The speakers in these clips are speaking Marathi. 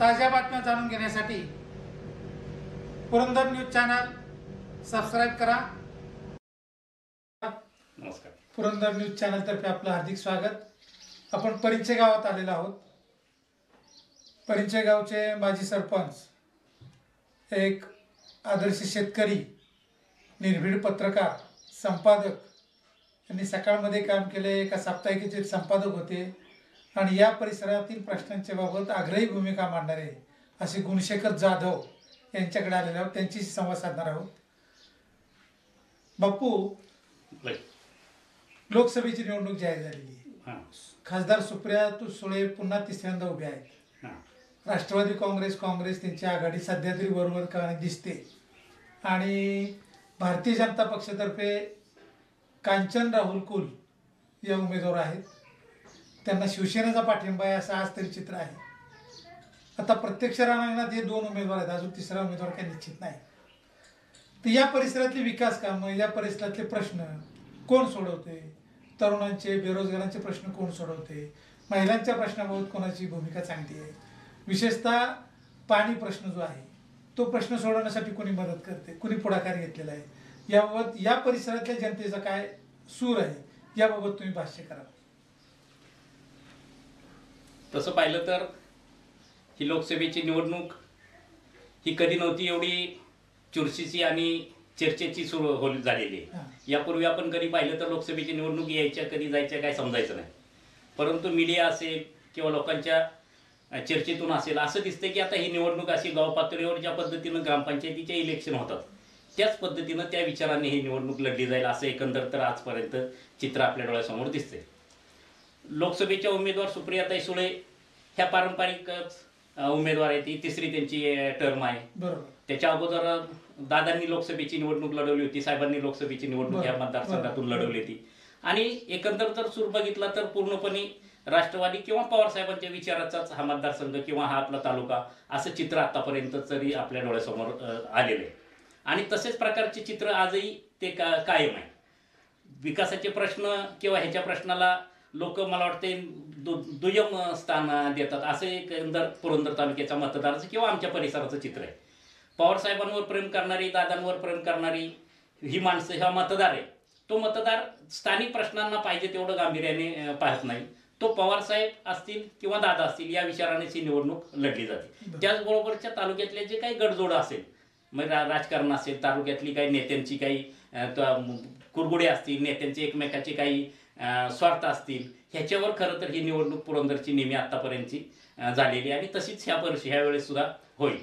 ताज्या बातम्या जाणून घेण्यासाठी पुरंदर न्यूज चॅनल सबस्क्राईब करा. नमस्कार. पुरंदर न्यूज चॅनलतर्फे आपलं हार्दिक स्वागत. आपण परिचय गावात आलेलो आहोत. परिचय गावचे माजी सरपंच एक आदर्श शेतकरी निर्भीड पत्रकार संपादक. यांनी सकाळमध्ये काम केले. एका साप्ताहिकीचे संपादक होते. आणि या परिसरातील प्रश्नांच्या बाबत आग्रही भूमिका मांडणारे असे गुणशेखर जाधव यांच्याकडे आलेले आहोत. त्यांच्याशी संवाद साधणार आहोत. बापू लय. लोकसभेची निवडणूक जाहीर झालेली आहे. खासदार सुप्रिया तू सुळे पुन्हा तिसऱ्यांदा उभे आहेत. राष्ट्रवादी काँग्रेस काँग्रेस त्यांची आघाडी सध्या तरी बरोबर का दिसते. आणि भारतीय जनता पक्षातर्फे कांचन राहुल कुल या उमेदवार आहेत. त्यांना शिवसेनेचा पाठिंबा आहे असं आज तरी चित्र आहे. आता प्रत्यक्ष रांगणात हे दोन उमेदवार आहेत अजून तिसरा उमेदवार काही निश्चित नाही. तर या परिसरातली विकास कामं या परिसरातले प्रश्न कोण सोडवते? तरुणांचे बेरोजगारांचे प्रश्न कोण सोडवते? महिलांच्या प्रश्नाबाबत कोणाची भूमिका चांगली आहे? विशेषतः पाणी प्रश्न जो आहे तो प्रश्न सोडवण्यासाठी कोणी मदत करते कोणी पुढाकार घेतलेला आहे? याबाबत या परिसरातल्या जनतेचा काय सूर आहे याबाबत तुम्ही भाष्य करा. तसं पाहिलं तर ही लोकसभेची निवडणूक ही कधी नव्हती एवढी चुरशीची आणि चर्चेची सुरू हो झालेली. आहे. यापूर्वी आपण कधी पाहिलं तर लोकसभेची निवडणूक यायच्या कधी जायच्या काय समजायचं नाही. परंतु मीडिया असेल किंवा लोकांच्या चर्चेतून असेल असं दिसतंय की आता ही निवडणूक अशी गाव पातळीवर ज्या पद्धतीनं ग्रामपंचायतीचे इलेक्शन होतात त्याच पद्धतीनं त्या विचाराने ही निवडणूक लढली जाईल असं एकंदर तर आजपर्यंत चित्र आपल्या डोळ्यासमोर दिसतंय. लोकसभेच्या उमेदवार सुप्रियाताई सुळे ह्या पारंपरिकच उमेदवार आहेत. ही तिसरी त्यांची टर्म आहे. बरोबर. त्याच्या अगोदर दादांनी लोकसभेची निवडणूक लढवली होती. साहेबांनी लोकसभेची निवडणूक या मतदारसंघातून. लढवली होती. आणि एकंदर जर सूर बघितला तर पूर्णपणे राष्ट्रवादी किंवा पवार साहेबांच्या विचाराचाच हा मतदारसंघ किंवा हा आपला तालुका असं चित्र आतापर्यंत तरी आपल्या डोळ्यासमोर अ, आलेलं आहे. आणि तसेच प्रकारचे चित्र आजही ते का कायम आहे. विकासाचे प्रश्न किंवा ह्याच्या प्रश्नाला लोक मला वाटते दु दुय्यम स्थान देतात. असं एकंदर पुरंदर तालुक्याच्या मतदाराचं किंवा आमच्या परिसराचं चित्र आहे. पवार साहेबांवर प्रेम करणारी दादांवर प्रेम करणारी ही माणसं हा मतदार आहे. तो मतदार स्थानिक प्रश्नांना पाहिजे तेवढं गांभीर्याने पाहत नाही. तो पवार साहेब असतील किंवा दादा असतील या विचारानेच ही निवडणूक लढली जाते. बरं. त्याचबरोबरच्या तालुक्यातले जे काही गडजोड असेल मग रा- राजकारण असेल तालुक्यातली काही नेत्यांची काही कुरगुडे असतील नेत्यांचे एकमेकाचे काही स्वार्थ असतील ह्याच्यावर खरं तर ही निवडणूक पुरंदरची नेहमी आत्तापर्यंतची झालेली आणि तशीच ह्या वर्षी ह्या वेळेस सुद्धा होईल.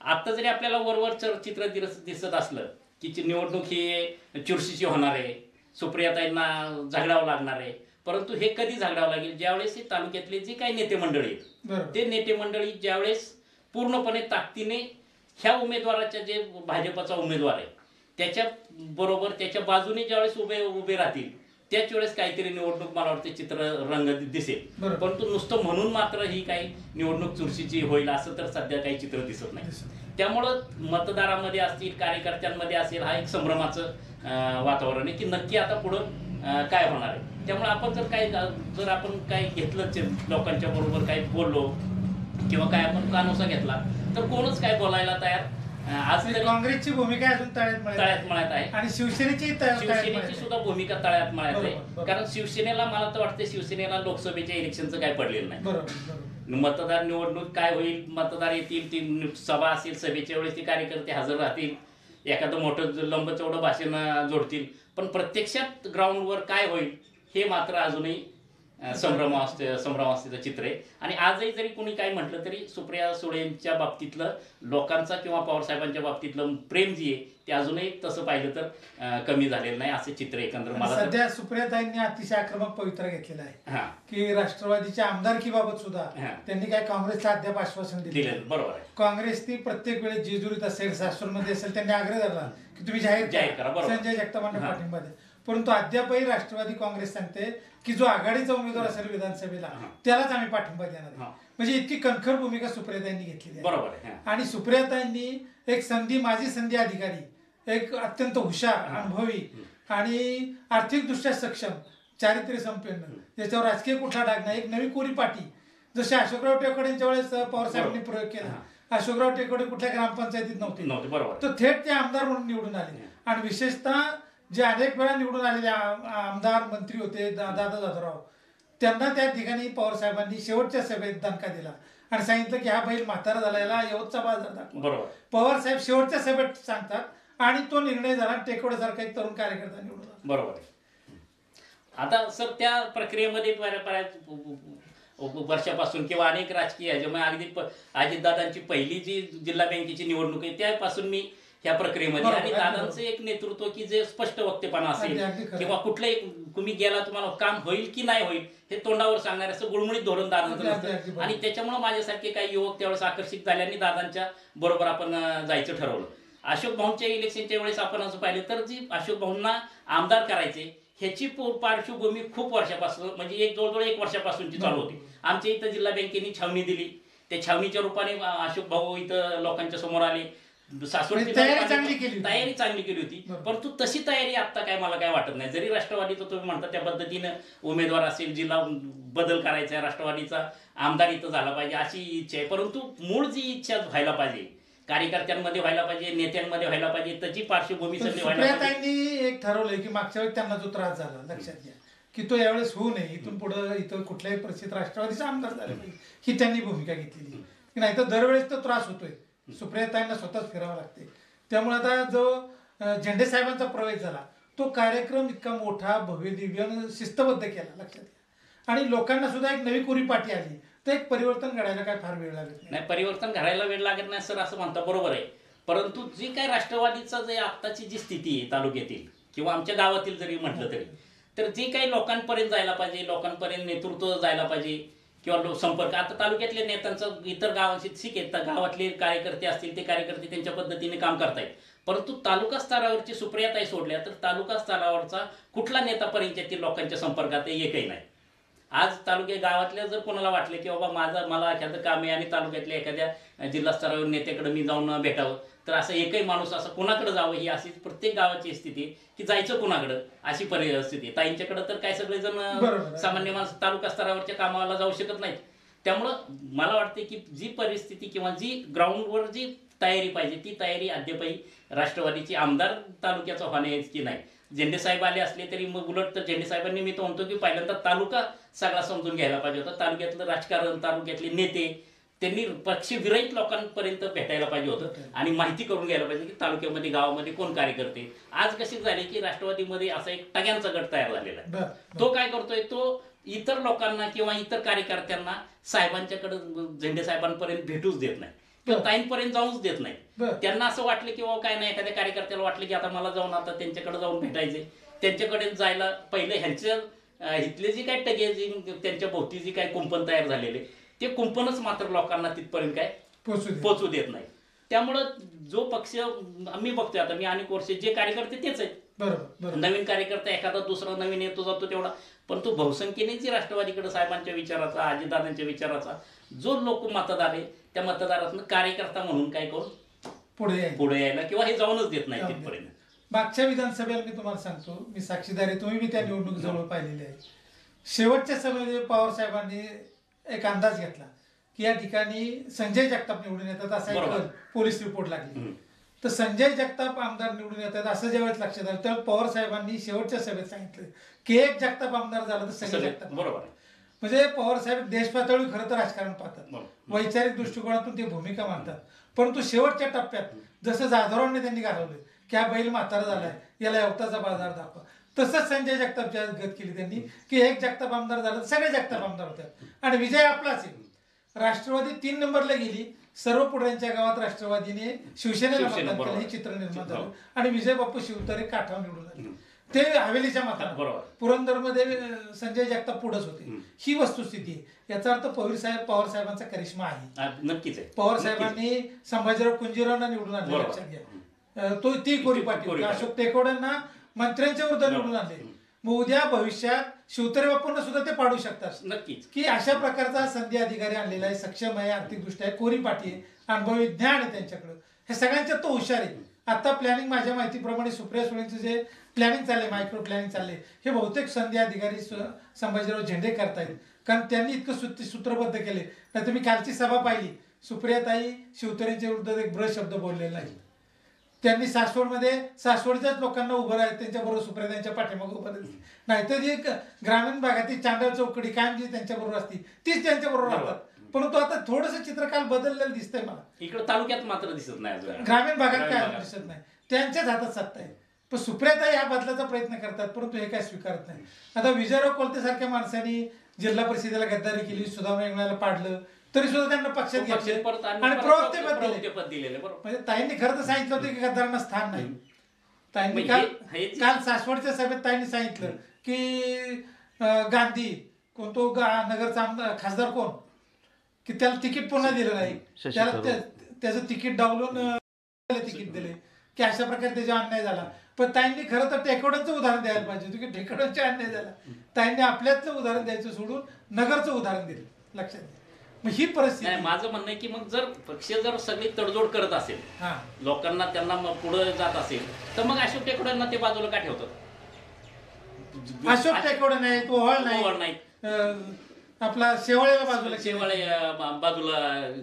आत्ता जरी आपल्याला वरवर चित्र दिस दिसत असलं की निवडणूक ही चुरशीची होणार आहे सुप्रियाताईंना झगडावं लागणार आहे परंतु हे कधी झगडावं लागेल? ज्यावेळेस हे तालुक्यातले जे काही नेते मंडळी आहेत ते नेते मंडळी ज्यावेळेस पूर्णपणे ताकदीने ह्या उमेदवाराच्या जे भाजपचा उमेदवार आहे त्याच्या बरोबर त्याच्या बाजूने ज्यावेळेस उभे उभे राहतील त्याच वेळेस काहीतरी निवडणूक मला वाटते चित्र रंग दिसेल. परंतु नुसतं म्हणून मात्र ही काही निवडणूक चुरशीची होईल असं तर सध्या काही चित्र दिसत नाही. त्यामुळं मतदारामध्ये असतील कार्यकर्त्यांमध्ये असेल हा एक संभ्रमाचं वातावरण आहे की नक्की आता पुढं काय होणार आहे त्यामुळे आपण जर काही जर आपण काही घेतलं लोकांच्या बरोबर काही बोललो किंवा काय आपण कानोसा घेतला तर कोणच काय बोलायला तयार आज काँग्रेसची भूमिका अजून तळ्यात मळ्यात आहे. आणि शिवसेनेची शिवसेनेची सुद्धा भूमिका तळ्यात मळ्यात आहे. कारण शिवसेनेला मला तर वाटतं शिवसेनेला लोकसभेच्या इलेक्शनचं काय पडलेलं नाही. मतदार निवडणूक काय होईल? मतदार येतील ती सभा असेल सभेच्या वेळेस ते कार्यकर्ते हजर राहतील. एखादं मोठं ज- लंब चौडं भाषण जोडतील. पण प्रत्यक्षात ग्राउंडवर काय होईल हे मात्र अजूनही अं, संभ्रमावस्थे संभ्रमावस्थेचं चित्र आहे. आणि आजही जरी कोणी काय म्हटलं तरी सुप्रिया सुळेंच्या बाबतीतलं लोकांचा किंवा पवारसाहेबांच्या बाबतीतलं प्रेम जे आहे ते अजूनही तसं पाहिलं तर कमी झालेलं नाही असं चित्र एकंदर मला सध्या सुप्रियाताईंनी अतिशय आक्रमक पवित्रा घेतलेला आहे. की राष्ट्रवादीच्या आमदारकीबाबत सुद्धा. त्यांनी काय काँग्रेसला अद्याप आश्वासन दिले दिलेलं बरोबर आहे. काँग्रेस ती प्रत्येक वेळेस जेजुरीत असेल सासूरमध्ये असेल त्यांनी आग्रह धरला की तुम्ही जाहीर जाहीर करा. संजय जगतापांना. पाठिंबा द्या. परंतु अद्यापही राष्ट्रवादी काँग्रेस सांगते की जो आघाडीचा उमेदवार असेल विधानसभेला. त्यालाच आम्ही पाठिंबा देणार. म्हणजे इतकी कणखर भूमिका सुप्रियाताईंनी घेतलेली आहे. बरोबर. आणि सुप्रियाताईंनी एक संधी माजी संधी अधिकारी एक अत्यंत हुशार अनुभवी आणि आर्थिकदृष्ट्या सक्षम चारित्र्य संपन्न ज्याच्यावर राजकीय कुठला डाग नाही. एक नवी कोरी पाटी जसे अशोकराव टेकोडेंच्या वेळेस पवार साहेबांनी बरोबर. प्रयोग केला. अशोकराव टेकोडे कुठल्या ग्रामपंचायतीत नव्हते. तर थेट ते आमदार म्हणून निवडून आले. आणि विशेषतः जे अनेक वेळा निवडून आलेले आमदार मंत्री होते दादा जाधवराव त्यांना त्या ठिकाणी पवार साहेबांनी शेवटच्या सभेत दणका दिला आणि सांगितलं की हा बैल म्हातारा झाला यवतचा बाजार दाखवा बरोबर. पवार साहेब शेवटच्या सभेत सांगतात आणि तो निर्णय झाला टेकोडेसारखा एक तरुण कार्यकर्ता निवडून. बरोबर. आता सर त्या प्रक्रियेमध्ये वर्षापासून किंवा अनेक राजकीय अजितदादांची पहिली जी जिल्हा बँकेची निवडणूक आहे त्यापासून मी ह्या प्रक्रियेमध्ये. आणि दादांचं एक नेतृत्व की जे स्पष्ट वक्तेपणा असेल. किंवा कुठलंही तुम्ही गेला तुम्हाला काम होईल की नाही होईल हे तोंडावर सांगणार असं गुळमुळीत धोरण दादांचं नसतं. आणि त्याच्यामुळे माझ्यासारखे काही युवक त्यावेळेस आकर्षित झाल्याने दादांच्या बरोबर आपण जायचं ठरवलं. अशोक भाऊंच्या इलेक्शनच्या वेळेस आपण असं पाहिलं तर जी अशोक भाऊंना आमदार करायचे ह्याची पार्श्वभूमी खूप वर्षापासून म्हणजे एक जवळजवळ एक वर्षापासूनची चालू होती. आमच्या इथं जिल्हा बँकेने छावणी दिली. त्या छावणीच्या रूपाने अशोक भाऊ इथं लोकांच्या समोर आले. सासवड म्हणजे तयारी चांगली केली. तयारी चांगली केली होती. परंतु तशी तयारी आता काय मला काय वाटत नाही. जरी राष्ट्रवादीचं तुम्ही म्हणता त्या पद्धतीनं उमेदवार असेल जिल्हा बदल करायचा राष्ट्रवादीचा आमदार इथं झाला पाहिजे अशी इच्छा आहे. परंतु मूळ जी इच्छा व्हायला पाहिजे कार्यकर्त्यांमध्ये व्हायला पाहिजे नेत्यांमध्ये व्हायला पाहिजे त्याची पार्श्वभूमी पण सगळी व्हायला पाहिजे. सुप्रियाताईंनी एक ठरवलंय की मागच्या वेळी त्यांना जो त्रास झाला लक्षात घ्या. की तो यावेळेस होऊ नये. इथून पुढे इथं कुठल्याही परिस्थितीत राष्ट्रवादीचा आमदार झाले पाहिजे. ही त्यांनी भूमिका घेतलेली नाही तर दरवेळेस तो त्रास होतोय. सुप्रियाताईंना स्वतःच फिरावं लागते. त्यामुळे आता जो झेंडे साहेबांचा प्रवेश झाला तो कार्यक्रम इतका मोठा भव्य दिव्य शिस्तबद्ध केला लक्षात घ्या. आणि लोकांना सुद्धा एक नवी कोरी पाठी आली. तर एक परिवर्तन घडायला काय फार वेळ लागत नाही. परिवर्तन घडायला वेळ लागत नाही सर असं म्हणता बरोबर आहे. परंतु जी काय राष्ट्रवादीचा जे आत्ताची जी स्थिती आहे तालुक्यातील किंवा आमच्या गावातील जरी म्हटलं तरी तर जे काही लोकांपर्यंत जायला पाहिजे लोकांपर्यंत नेतृत्व जायला पाहिजे किंवा लोक संपर्क. आता तालुक्यातल्या नेत्यांचं इतर गावांशी ठीक आहे. तर गावातले कार्यकर्ते असतील ते कार्यकर्ते त्यांच्या पद्धतीने काम करतायत. परंतु तालुका स्तरावरची सुप्रियाताई सोडल्या तर तालुका स्तरावरचा कुठला नेता परिचयातील लोकांच्या संपर्कात एकही नाही. आज तालुक्या गावातल्या जर कोणाला वाटले की बाबा माझं मला एखादं काम आहे आणि तालुक्यातल्या एखाद्या जिल्हा स्तरावर नेत्याकडे मी जाऊन भेटावं तर असं एकही माणूस असं कोणाकडे जावं ही अशी प्रत्येक गावाची स्थिती की जायचं कोणाकडं अशी परिस्थिती ताईंच्याकडे तर काय सगळेजण. सामान्य माणसं तालुका स्तरावरच्या कामाला जाऊ शकत नाहीत. त्यामुळं मला वाटते की जी परिस्थिती किंवा जी ग्राउंडवर जी तयारी पाहिजे ती तयारी अद्यापही राष्ट्रवादीची आमदार तालुक्याचा होणे की नाही. झेंडे साहेब आले असले तरी मग उलट तर झेंडे साहेबांनी मी तर म्हणतो की पहिल्यांदा तालुका सगळा समजून घ्यायला पाहिजे होता. तालुक्यातलं राजकारण तालुक्यातले नेते त्यांनी पक्षविरहित लोकांपर्यंत भेटायला पाहिजे होतं. आणि माहिती करून घ्यायला पाहिजे की तालुक्यामध्ये गावामध्ये कोण कार्यकर्ते. आज कशी झाली की राष्ट्रवादीमध्ये असा एक टग्यांचा गट तयार झालेला आहे. तो काय करतोय? तो इतर लोकांना किंवा इतर कार्यकर्त्यांना साहेबांच्याकडे झेंडे साहेबांपर्यंत भेटूच देत नाही. किंवा. ताईंपर्यंत जाऊच देत नाही. त्यांना असं वाटलं की बाबा काय नाही एखाद्या कार्यकर्त्याला वाटलं की आता मला जाऊन आता त्यांच्याकडे जाऊन भेटायचे त्यांच्याकडे जायला पहिले ह्यांच्या अं, इथले जे काय टगे जी त्यांच्या भोवती जी काय कुंपण तयार झालेले ते कुंपणच मात्र लोकांना तिथपर्यंत काय पोचू देत नाही. त्यामुळं जो पक्ष मी बघतोय आता मी अनेक वर्ष जे कार्यकर्ते तेच आहेत. नवीन कार्यकर्ता एखादा दुसरा नवीन येतो जातो तेवढा. पण तो बहुसंख्येने जी राष्ट्रवादीकडे साहेबांच्या विचाराचा अजितदादांच्या विचाराचा जो लोक मतदार आहे त्या मतदारातनं कार्यकर्ता म्हणून काय करून पुढे. पुढे यायला किंवा हे जाऊनच देत नाही. तिथपर्यंत. मागच्या विधानसभेला मी तुम्हाला सांगतो मी साक्षीदार आहे तुम्ही मी त्या निवडणूक जवळ पाहिलेली आहे. शेवटच्या सभेमध्ये पवार साहेबांनी एक अंदाज घेतला की या ठिकाणी संजय जगताप निवडून येतात असा एक. पोलीस रिपोर्ट लागली. तर संजय जगताप आमदार निवडून येतात असं ज्यावेळेस लक्षात आलं तेव्हा पवार साहेबांनी शेवटच्या सभेत सांगितलं की एक जगताप आमदार झाला तर संजय जगताप बरोबर. म्हणजे पवार साहेब देश पातळीवर खरं तर राजकारण पाहतात. वैचारिक दृष्टिकोनातून ते भूमिका मांडतात परंतु शेवटच्या टप्प्यात जसं जाधवरावांनी त्यांनी घालवलं की हा बैल म्हातारा झालाय याला अवताचा बाजार दाखवा तसंच संजय जगतापच्या गत केली त्यांनी की एक जगताप आमदार झाला तर सगळे जगताप आमदार होतात आणि विजय आपलाच आहे राष्ट्रवादी तीन नंबरला गेली सर्व पुढ्यांच्या गावात राष्ट्रवादीने शिवसेनेला शिवसेना, मतदान केलं. हे चित्र निर्माण झालं हो. आणि विजय बापू शिवतारे काठावर निवडून आले ते हवेलीच्या मतानं बरोबर. पुरंदरमध्ये संजय जगताप पुढंच होते. ही वस्तुस्थिती आहे याचा अर्थ पवार साहेब पवार साहेबांचा करिश्मा आहे नक्कीच आहे पवार. साहेबांनी संभाजीराव कुंजीरावांना निवडून आणले. लक्षात घ्या तो ती कोरी पाठी कोरी होती. पाटी. अशोक टेकोड्यांना मंत्र्यांच्या विरुद्ध निवडून आणले. मग उद्या भविष्यात शिवतरे बापूंना सुद्धा ते पाडू शकतात. नक्कीच. की अशा प्रकारचा संधी अधिकारी आणलेला आहे सक्षम आहे आर्थिकदृष्ट्या आहे कोरी पाठी आहे अनुभवी ज्ञान आहे त्यांच्याकडे. हे सगळ्यांच्यात तो हुशार आहे. आता प्लॅनिंग माझ्या माहितीप्रमाणे सुप्रिया सुळेंचं जे प्लॅनिंग चाललंय मायक्रो प्लॅनिंग चाललंय हे बहुतेक संधी अधिकारी संभाजीराव झेंडे करतायत. कारण त्यांनी इतकं सूत्र सूत्रबद्ध केले नाही तुम्ही कालची सभा पाहिली. सुप्रियाताई शिवतरेंच्या विरुद्ध एक ब्र शब्द बोललेला नाही त्यांनी सासवडमध्ये सासवडच्याच लोकांना उभं राहत त्यांच्याबरोबर सुप्रियाताईंच्या पाठीमागे उभं राहत नाहीतर जी एक ग्रामीण भागातील चांडळ चौकडी कायम जी त्यांच्याबरोबर असती तीच त्यांच्याबरोबर राहतात. परंतु आता थोडंसं चित्र काल बदललेलं दिसतंय मला. इकडे तालुक्यात मात्र दिसत नाही ग्रामीण भागात काय. दिसत नाही. त्यांच्याच हातात सत्ता आहे. पण सुप्रियाताई या बदलाचा प्रयत्न करतात परंतु हे काय स्वीकारत नाही. आता विजयराव कोलते सारख्या माणसांनी जिल्हा परिषदेला गद्दारी केली सुधारणा इंगळ्याला पाडलं तरी सुद्धा त्यांना पक्षात घेतले आणि दिले प्रवक्तेपद दिलेले. बरोबर. म्हणजे ताईंनी खरं तर सांगितलं होतं की गद्दारांना स्थान नाही. ताईंनी मग काल काल सासवडच्या सभेत ताईंनी सांगितलं की गांधी कोण तो गा- नगरचा आमदार खासदार कोण? की त्याला तिकीट पुन्हा दिलं नाही. त्याला त्याचं तिकीट डावलून तिकीट दिले की अशा प्रकारे त्याचा अन्याय झाला. पण ताईंनी खरं तर टेकडोचं उदाहरण द्यायला पाहिजे होतं की ढेकडांचे अन्याय झाला. ताईंनी आपल्यातलं उदाहरण द्यायचं सोडून नगरचं उदाहरण दिलं. लक्षात घ्या. मग ही नाही परिस्थिती माझं म्हणणं आहे की मग जर पक्ष जर सगळी तडजोड करत असेल हा. लोकांना त्यांना मग पुढे जात असेल तर मग अशोक टेकड्यांना ते बाजूला का ठेवतात? अशोक नाहीत ओहळ ओव्हळ नाही नाही अं, आपला शेवाळ्याला बाजूला. शेवाळे अं, बाजूला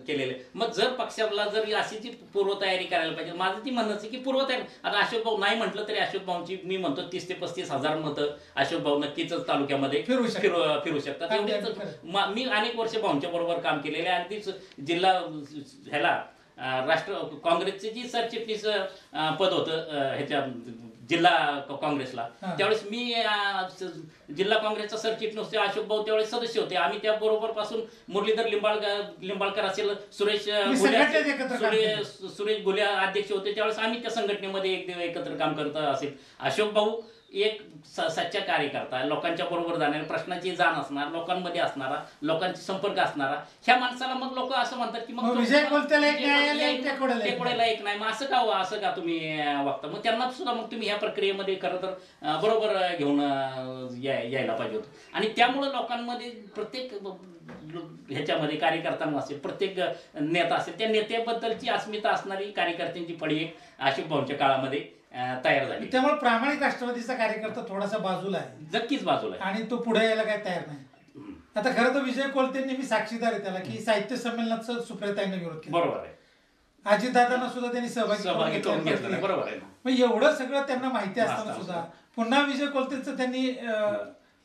केलेले मग जर पक्षाला जर अशी जी पूर्वतयारी करायला पाहिजे माझं ती म्हणणं आहे की पूर्वतयारी आता अशोक भाऊ नाही म्हटलं तरी अशोक भाऊंची मी म्हणतो तीस ते पस्तीस हजार मतं अशोक भाऊ नक्कीच तालुक्यामध्ये शकतात. फिरव- फिरू शकतात एवढीच. मा- मी अनेक वर्ष भाऊंच्या बरोबर काम केलेले आहे अगदीच जिल्हा ह्याला अं, राष्ट्र काँग्रेसचे जी सरचिटणीस अं, पद होतं अं, ह्याच्या जिल्हा काँग्रेसला. त्यावेळेस मी जिल्हा काँग्रेसचा सरचिटणीस होते अशोक भाऊ त्यावेळेस सदस्य होते. आम्ही त्या बरोबर पासून मुरलीधर लिंबाळ लिंबाळकर असेल सुरेश सुरेश घुले अध्यक्ष होते. त्यावेळेस आम्ही त्या संघटनेमध्ये एक एकत्र काम करत असेल. अशोक भाऊ एक स- सच्चा कार्यकर्ता लोकांच्या बरोबर जाणारे प्रश्नाची जाण असणार लोकांमध्ये असणारा लोकांचे संपर्क असणारा ह्या माणसाला मग लोक असं म्हणतात की मग विजय एक एक- टेकोड्याला एक नाही मग असं का हो? असं का तुम्ही वागता? मग त्यांना सुद्धा मग तुम्ही ह्या प्रक्रियेमध्ये खरं तर बरोबर घेऊन यायला पाहिजे होतं. आणि त्यामुळं लोकांमध्ये प्रत्येक ह्याच्यामध्ये कार्यकर्त्यांना असेल प्रत्येक नेता असेल त्या नेत्याबद्दलची अस्मिता असणारी कार्यकर्त्यांची फळी एक भाऊंच्या काळामध्ये तयार झाली. त्यामुळे प्रामाणिक राष्ट्रवादीचा कार्यकर्ता थोडासा बाजूला आहे. नक्कीच बाजूला आहे. आणि तो पुढे यायला काय तयार नाही. आता खरं तर विजय कोलतेंनी मी साक्षीदार आहे त्याला की साहित्य संमेलनात सुप्रियाताईंनी विरोध केला. बरोबर आहे. अजितदादांना सुद्धा त्यांनी सहभागी करून सहभागी करून घेतलं. बरोबर आहे मग एवढं सगळं त्यांना माहिती असताना सुद्धा पुन्हा विजय कोलतेचं त्यांनी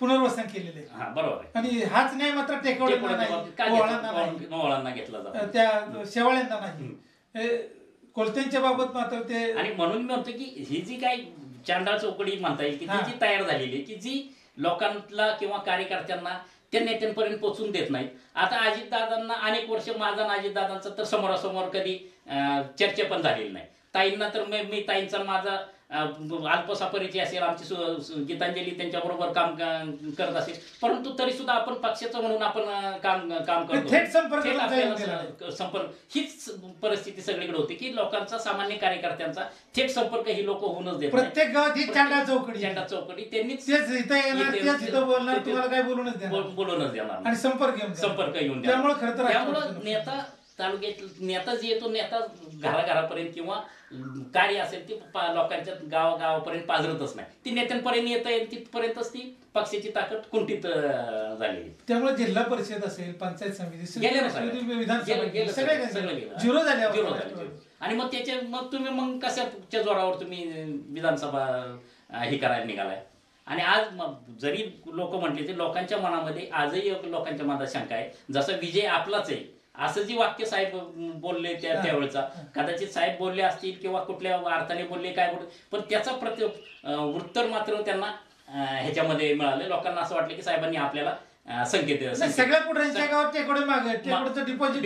पुनर्वसन केलेलं आहे. हा बरोबर आणि हाच न्याय मात्र पुढे नाही. ओवाळांना नाही घेतलं? त्या शेवाळ्यांना नाही. कोलत्यांच्या बाबत मात्र ते आणि म्हणून मी म्हणतो की ही जी काही चांडाळ चौकडी म्हणता येईल की जी तयार झालेली आहे, की जी लोकांना किंवा कार्यकर्त्यांना त्या नेत्यांपर्यंत पोहोचून देत नाहीत. आता अजितदादांना अनेक वर्ष माझा अजितदादांचा तर समोरासमोर कधी चर्चा पण झालेली नाही. ताईंना तर मी मी ताईंचा माझा अल्पसा परिचय असेल आमची गीतांजली त्यांच्याबरोबर काम करत असेल परंतु तरी सुद्धा आपण पक्षाचं म्हणून आपण काम काम करतो थेट संपर्क संपर्क हीच परिस्थिती सगळीकडे होती की लोकांचा सामान्य कार्यकर्त्यांचा थेट संपर्क ही लोक होऊनच देत. प्रत्येक गावात ही चांडा चौकडी झेंडा चौकडी त्यांनीच काय बोलूनच बोल- देणार. आणि संपर्क. संपर्क येऊन. त्यामुळे खरं तर त्यामुळं नेता तालुक्यात नेता जे येतो नेता घराघरापर्यंत किंवा कार्य असेल ते लोकांच्या गावागावापर्यंत पाजरतच नाही. ती नेत्यांपर्यंत येता येईल तिथपर्यंतच ती पक्षाची ताकद कुंठित अं, झालेली त्यामुळे जिल्हा परिषद असेल पंचायत समिती. झिरो झाले झाले. आणि मग त्याचे मग तुम्ही मग कशाच्या जोरावर तुम्ही विधानसभा हे करायला निघालाय? आणि आज जरी लोक म्हटले ते लोकांच्या मनामध्ये आजही लोकांच्या मनात शंका आहे. जसं विजय आपलाच आहे असं जी वाक्य साहेब बोलले त्या. त्यावेळेचा कदाचित साहेब बोलले असतील किंवा कुठल्या अर्थाने बोलले काय बोलले पण त्याचा प्रति उत्तर मात्र त्यांना ह्याच्यामध्ये मिळालं. लोकांना असं वाटलं की साहेबांनी आपल्याला संकेत सगळ्या पुढऱ्यांच्या गावात टेकडे मागे टेकडचं डिपॉझिट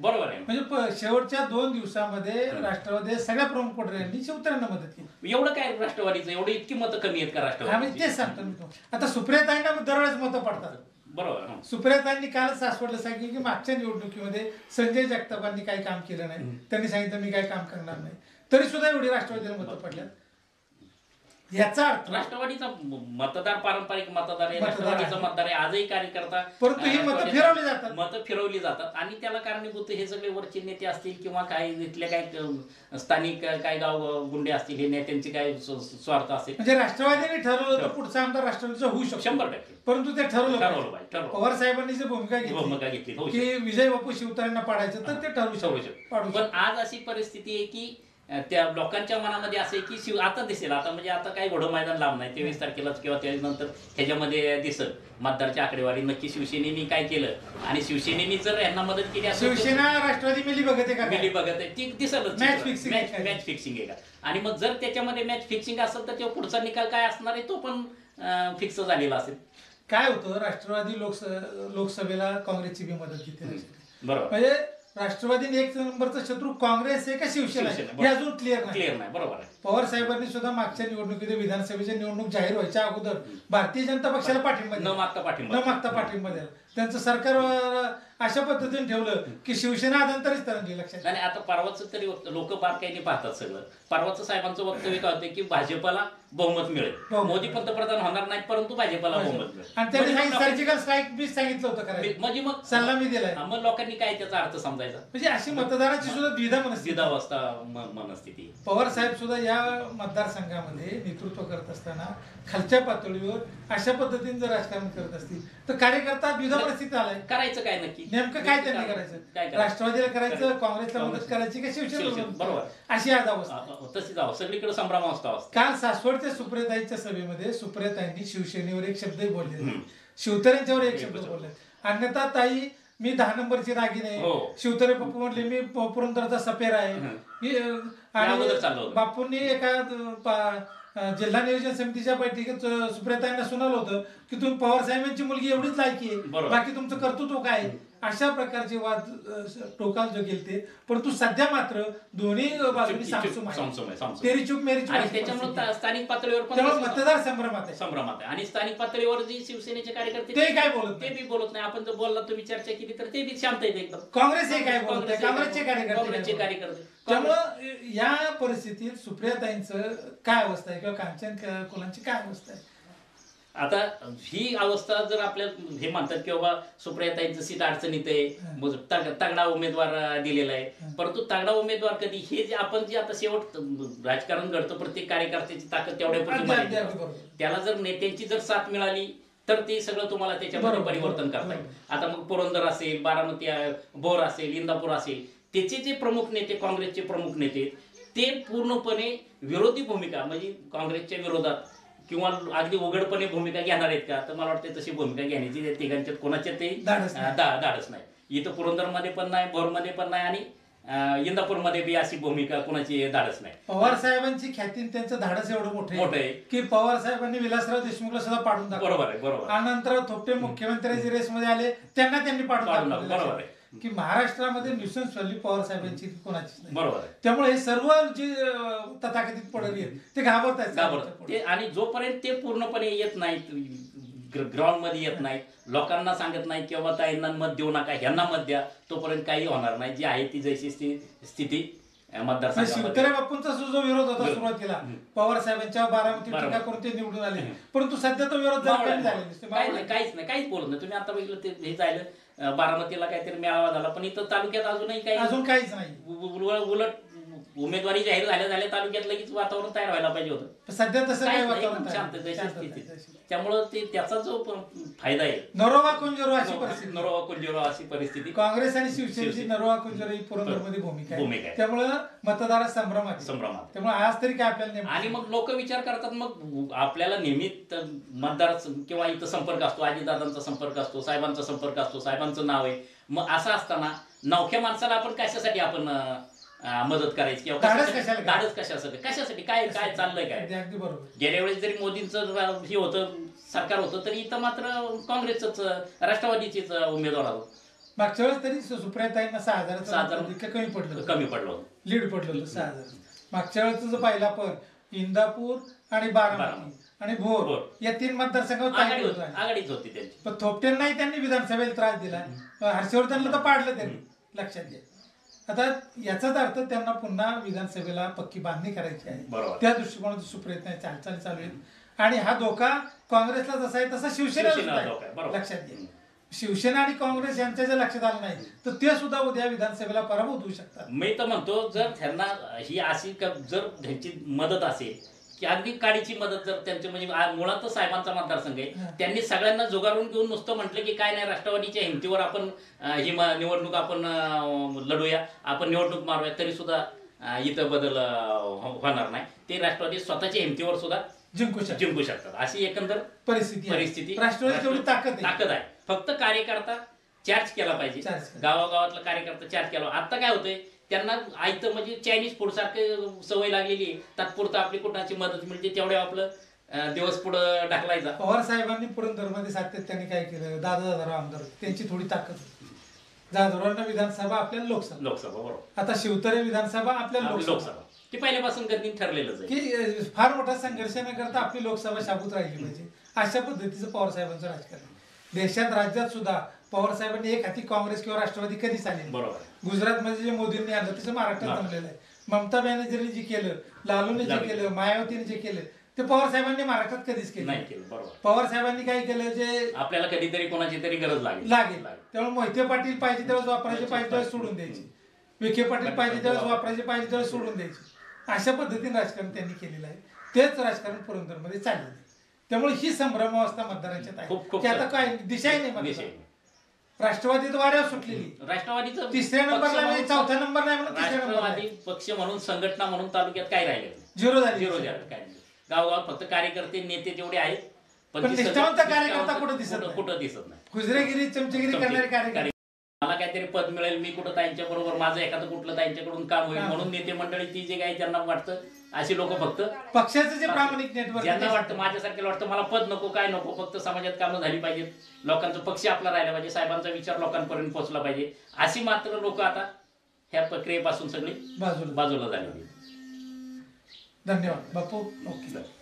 बरोबर आहे. म्हणजे शेवटच्या दोन दिवसामध्ये राष्ट्रवादी सगळ्या प्रमुख पुढऱ्यांनी शिवतऱ्यांना मदत केली. एवढं काय राष्ट्रवादीचं? एवढं इतकी मतं कमी आहेत का राष्ट्रवादी तेच सांगतो. आता सुप्रियाताईंना दरवेळेस मतं पडतात. बरोबर. हं. सुप्रियाताईंनी काल सासवडला सांगितलं की मागच्या निवडणुकीमध्ये संजय जगतापांनी काही काम केलं नाही. त्यांनी सांगितलं मी काही काम करणार नाही. तरी सुद्धा एवढी राष्ट्रवादीला मतं पडल्यात. याचा अर्थ राष्ट्रवादीचा मतदार पारंपरिक मतदार आहे मतदार राष्ट्रवादीचा आहे. मतदार आहे आजही कार्यकर्ता परंतु ही मतं फिरवली जातात. मतं फिरवली जातात. आणि त्याला कारणीभूत हे सगळे वरचे नेते असतील किंवा काही इथले काही स्थानिक काही गाव गुंडे असतील हे नेत्यांचे स- स्वार्थ असेल. म्हणजे राष्ट्रवादीने ठरवलं तर पुढचा आमदार राष्ट्रवादीचा होऊ शकतो. शंभर टक्के. परंतु ते ठरवलं ठरवलं. पवार साहेबांनी जी भूमिका भूमिका घेतली घेतली होऊ की विजय बापू शिवतारेंना पाडायचं तर ते ठरवू शकतो. पण आज अशी परिस्थिती आहे की त्या लोकांच्या मनामध्ये असं आहे की शिव आता दिसेल. आता म्हणजे आता काही घोडं मैदान लांब नाही. तेवीस तारखेलाच किंवा त्यानंतर ह्याच्यामध्ये दिसल. मतदारची आकडेवारी. नक्की शिवसेनेने काय केलं? आणि शिवसेनेने जर यांना मदत केली असेल शिवसेना राष्ट्रवादी मिली बघत आहे का मिली? बघत आहे. ती दिसलच मॅच काय? मॅच फिक्सिंग आहे का आणि मग जर त्याच्यामध्ये मॅच फिक्सिंग असेल तर तेव्हा पुढचा निकाल काय असणार आहे? तो पण फिक्स झालेला असेल. काय होतं? राष्ट्रवादी लोकस लोकसभेला काँग्रेसची बी मदत घेते बरोबर. म्हणजे राष्ट्रवादीने एक नंबरचा शत्रू काँग्रेस आहे का शिवसेना आहे? शिवसेना, हे अजून क्लिअर नाही. क्लिअर नाही. बरोबर आहे. पवार साहेबांनी सुद्धा मागच्या निवडणुकीत विधानसभेच्या निवडणूक जाहीर व्हायच्या अगोदर भारतीय जनता पक्षाला पाठिंबा न. मागता पाठिंबा न मागता पाठिंबा दिला. त्यांचं सरकार अशा पद्धतीने ठेवलं की शिवसेना आदंतरीच तरंगली लक्षात आणि आता परवाचं तरी लोक बारकाईने पाहतात सगळं. परवाचं साहेबांचं वक्तव्य काय होते की भाजपला बहुमत मिळेल. मोदी पंतप्रधान होणार नाही परंतु भाजपला बहुमत मिळेल. आणि त्यांनी सर्जिकल स्ट्राईक बी सांगितलं होतं करायला म्हणजे मग सल्ला मी दिलाय. मग लोकांनी काय त्याचा अर्थ समजायचा? म्हणजे अशी मतदाराची सुद्धा द्विधा मनस्थिती. द्विधावस्था मनस्थिती. पवार साहेब सुद्धा या मतदारसंघामध्ये नेतृत्व करत असताना खालच्या पातळीवर अशा पद्धतीने जर राजकारण करत असतील तर कार्यकर्ता द्विधा परिस्थितीत आलाय. करायचं काय नक्की? नेमकं काय त्यांनी करायचं? राष्ट्रवादीला करायचं. काँग्रेसला मदत करायची का शिवसेना, बरोबर. अशी आज अवस्था. सगळीकडे संभ्रमावस्था असते काल सासवडच्या सुप्रियाताईंच्या सभेमध्ये सुप्रियाताईंनी शिवसेनेवर एक शब्दही बोलले हम्म. शिवतऱ्यांच्यावर एक शब्द. बोलले अन्यथा ताई मी दहा नंबरची रागिनी हो. आहे शिवतरे पप्पू म्हटले मी पुरंदरचा सपेर आहे. अगोदर चाललं होतं. बापूंनी एका अं, पा- अं, जिल्हा नियोजन समितीच्या बैठकीत अं, सुप्रियाताईंना सुनावलं होतं की तुम्ही पवार साहेबांची मुलगी एवढीच लायकी आहे बरोबर. बाकी तुमचं कर्तृत्व काय आहे? अशा प्रकारचे वाद अं, टोकाल जो गेलते परंतु सध्या मात्र दोन्ही बाजूनी सामसूम आहे. सामसूम आहे, सामसूम. तेरी चूक मेरी चूक आणि अशी त्याच्यामुळे परिस्थिती आहे. ता- स्थानिक पातळीवर पण त्यामुळे मतदार संभ्रमात आहे संभ्रमात आहे आणि स्थानिक पातळीवर जी शिवसेनेचे कार्यकर्ते ते काय बोलत ते नाही. बी बोलत नाही आपण जर बोलला तुम्ही चर्चा केली तर ते बी शांत आहेत एकदम काँग्रेस हे काय बोलत आहे? काँग्रेसचे काय- कार्यकर्ते काँग्रेसचे काय बोलत कार्यकर्ते त्यामुळं या परिस्थितीत सुप्रियाताईंचं काय अवस्था आहे किंवा कांचन कुलांची काय अवस्था आहे? आता ही अवस्था जर आपल्या हे म्हणतात की बाबा सुप्रियाताईंचं सीट अडचणीत आहे तगडा उमेदवार दिलेला आहे. परंतु तगडा उमेदवार कधी हे जे आपण जे आता शेवट राजकारण घडतं प्रत्येक कार्यकर्त्याची ताकद. बरोबर. त्याला जर नेत्यांची जर साथ मिळाली तर ते सगळं तुम्हाला त्याच्यामध्ये परिवर्तन करता येईल. आता मग पुरंदर असेल बारामती भोर असेल इंदापूर असेल त्याचे जे प्रमुख नेते काँग्रेसचे प्रमुख नेते ते पूर्णपणे विरोधी भूमिका म्हणजे काँग्रेसच्या विरोधात किंवा अगदी उघडपणे भूमिका घेणार आहेत का तर मला वाटतं तशी भूमिका घेण्याची त्या तिघांच्यात कोणाच्या ते धाडस नाही. इथं पुरंदरमध्ये पण नाही भोरमध्ये पण नाही आणि इंदापूरमध्ये बी अशी भूमिका कोणाची धाडस नाही पवार साहेबांची ख्याती त्यांचं धाडस एवढं मोठं मोठं आहे. की पवार साहेबांनी विलासराव देशमुखला सुद्धा पाडून बरोबर आहे बरोबर नंतर थोपटे मुख्यमंत्र्याच्या रेसमध्ये आले त्यांना त्यांनी पाडून बरोबर आहे. की महाराष्ट्रामध्ये न्यूसन्स व्हॅल्यू पवार साहेबांची कोणाचीच नाही. बरोबर आहे. त्यामुळे हे सर्व जे तथाकथित पडली आहेत ते घाबरत आहेत घाबरत ते आणि जोपर्यंत ते पूर्णपणे येत नाहीत ग्राउंडमध्ये येत नाहीत लोकांना सांगत नाही की बाबा ताईंना मत देऊ नका ह्यांना मत द्या तोपर्यंत काही होणार नाही. जी आहे ती जैशी स्थिती शिवतरे बापूंचा जो विरोध होता. सुरुवातीला पवार साहेबांच्या बारामती टीका. करून ते निवडून आले. परंतु सध्या तो विरोध काहीच नाही काहीच बोलत नाही. तुम्ही आता बघितलं ते हे झालं बारामतीला काहीतरी मेळावा झाला. पण इथं तालुक्यात अजूनही काही अजून काहीच नाही. उलट उमेदवारी जाहीर झाल्या झाल्या तालुक्यात लगेच वातावरण तयार व्हायला पाहिजे होतं. पण सध्या तसं नाही, वातावरण शांत. त्यामुळं ते त्याचा जो फायदा आहे. नरोवा कुंजरो अशी परिस्थिती. नरोवा कुंजीरो अशी परिस्थिती. काँग्रेस आणि शिवसेनेची शिवसेना. नरोवा कुंजरो ही पुरंदरमध्ये भूमिका भूमिका आहे. त्यामुळं मतदारात संभ्रम आहे. संभ्रमात त्यामुळे आज तरी काय आपल्याला आणि मग लोक विचार करतात मग आपल्याला नेहमी मतदार किंवा इथं संपर्क असतो आजीदादांचा संपर्क असतो साहेबांचा संपर्क असतो साहेबांचं नाव आहे. मग असं असताना नवख्या माणसाला आपण कशासाठी आपण मदत करायची किंवा धाडस कशासाठी- कशाला धाडस कशासाठी? कशासाठी? काय काय चाललंय काय? अगदी बरोबर. गेल्या वेळेस जरी मोदींचं हे होतं सरकार होतं तरी इथं मात्र काँग्रेसच राष्ट्रवादीचेच उमेदवार आहोत. मागच्या वेळेस तरी सु- सुप्रियाताईंना सहा सहा हजार. कमी पडलं. कमी पडलो होतो. लीड पडलं होतं सहा हजार. मागच्या वेळेस जो पाहिला पण इंदापूर आणि बारामती बारामती. आणि भोर भोर. या तीन मतदारसंघावर आघाडी होतं. आघाडीच होती त्यांची. पण थोपटेंनाही त्यांनी विधानसभेला त्रास दिला. हर्षवर्धनला तर पाडलं त्यांनी लक्षात घ्या. आता याचाच अर्थ त्यांना पुन्हा विधानसभेला पक्की बांधणी करायची आहे. त्या दृष्टिकोनातून सुप्रयत्न आहे, हालचाली चालू आहेत आणि हा धोका काँग्रेसला जसा आहे तसा. बरोबर. लक्षात घ्या शिवसेना आणि काँग्रेस यांच्या जर लक्षात आलं नाही तर ते सुद्धा उद्या विधानसभेला पराभूत होऊ शकतात मी तर म्हणतो जर त्यांना ही अशी जर त्यांची मदत असेल की अगदी काडीची मदत जर त्यांची म्हणजे मुळातच साहेबांचा मतदारसंघ आहे. त्यांनी सगळ्यांना जुगारून घेऊन नुसतं म्हटलं की काय नाही राष्ट्रवादीच्या हिमतीवर आपण ही निवडणूक आपण लढूया आपण निवडणूक मारूया तरी सुद्धा इथं बदल हो- होणार नाही. ते राष्ट्रवादी स्वतःच्या हिमतीवर सुद्धा जिंकू शकतात. जिंकू शकतात. अशी एकंदर परिस्थिती. परिस्थिती राष्ट्रवादी ताकद आहे. ताकद आहे. फक्त कार्यकर्ता चार्ज केला पाहिजे. गावागावातला कार्यकर्ता चार्ज केला. आता काय होतंय? त्यांना आयतं म्हणजे चायनीज फूड सारखं सवय लागलेली आहे. तात्पुरतं आपली कुणाची मदत मिळते तेवढ्या आपलं दिवस पुढं ढकलायचा. पवार साहेबांनी पुरंदरमध्ये सातत्याने काय केलं? दादा दादाराव आमदार. त्यांची थोडी ताकद होती. जाधवरावांना विधानसभा आपल्याला लोकसभा. लोकसभा बरोबर. आता शिवतरे विधानसभा आपल्याला आपली लोकसभा. लोकसभा. ती पहिल्यापासून ठरलेलंच आहे. की फार मोठा संघर्ष न करता आपली लोकसभा शाबूत राहिली पाहिजे. अशा पद्धतीचं पवार साहेबांचं राजकारण. देशात राज्यात सुद्धा पवार साहेबांनी एक हाती काँग्रेस किंवा राष्ट्रवादी कधीच आले नाही. बरोबर. आहे. गुजरातमध्ये जे मोदींनी आणलं तसं महाराष्ट्रात महाराष्ट्र. जमलेलं आहे. ममता बॅनर्जीने जे केलं लालूने जे लालू. केलं मायावतीने जे केलं ते पवार साहेबांनी महाराष्ट्रात कधीच केलं नाही नाही. केलं बरोबर. पवार साहेबांनी काय केलं जे आपल्याला कधीतरी कोणाची तरी गरज लागेल. लागेल. त्यामुळे मोहिते पाटील पाहिजे त्यावेळेस वापरायचे पाहिजे त्यावेळेस सोडून द्यायचे. विखे पाटील पाहिजे त्यावेळेस वापरायचे पाहिजे त्यावेळेस सोडून द्यायचे. अशा पद्धतीने राजकारण त्यांनी केलेलं आहे. तेच राजकारण पुरंदरमध्ये चाललेलं आहे. त्यामुळे ही संभ्रमावस्था मतदारांच्यात खूप- आहे. खूप की आता काय दिशाही नाही विषय मतदार. राष्ट्रवादीत वाऱ्यावर सुटलेली. राष्ट्रवादीचं तिसऱ्या पक्ष नंबरला म्हणून- म्हणजे चौथ्या नंबर नाही म्हणून तिसऱ्या राष्ट्रवादी. पक्ष म्हणून संघटना म्हणून तालुक्यात काय राहिले झिरो झाली. झिरो झालं. काय नाही. गावगावात फक्त कार्यकर्ते नेते तेवढे आहेत. पण ती निष्ठावंत सगळी- कार्यकर्ता निष्ठावंत कुठं दिसत कुठं- नाही. कुठं दिसत नाही. गुजरेगिरी चमचेगिरी करणारे कार्यकर्ते. मला काहीतरी पद मिळेल मी कुठं त्यांच्या बरोबर माझं एखादं कुठलं त्यांच्याकडून काम होईल. म्हणून नेते मंडळी ती जे काही त्यांना वाटतं अशी लोक फक्त पक्षाचं जे प्रामाणिक नेटवर्क ज्यांना वाटतं माझ्यासारख्याला वाटतं मला पद नको काय नको फक्त समाजात कामं झाली पाहिजेत. लोकांचा पक्ष आपला राहिला पाहिजे. साहेबांचा विचार लोकांपर्यंत पोहोचला पाहिजे. अशी मात्र लोक आता ह्या प्रक्रियेपासून सगळी बाजूला. बाजूला झालेली. धन्यवाद. बापू ओके.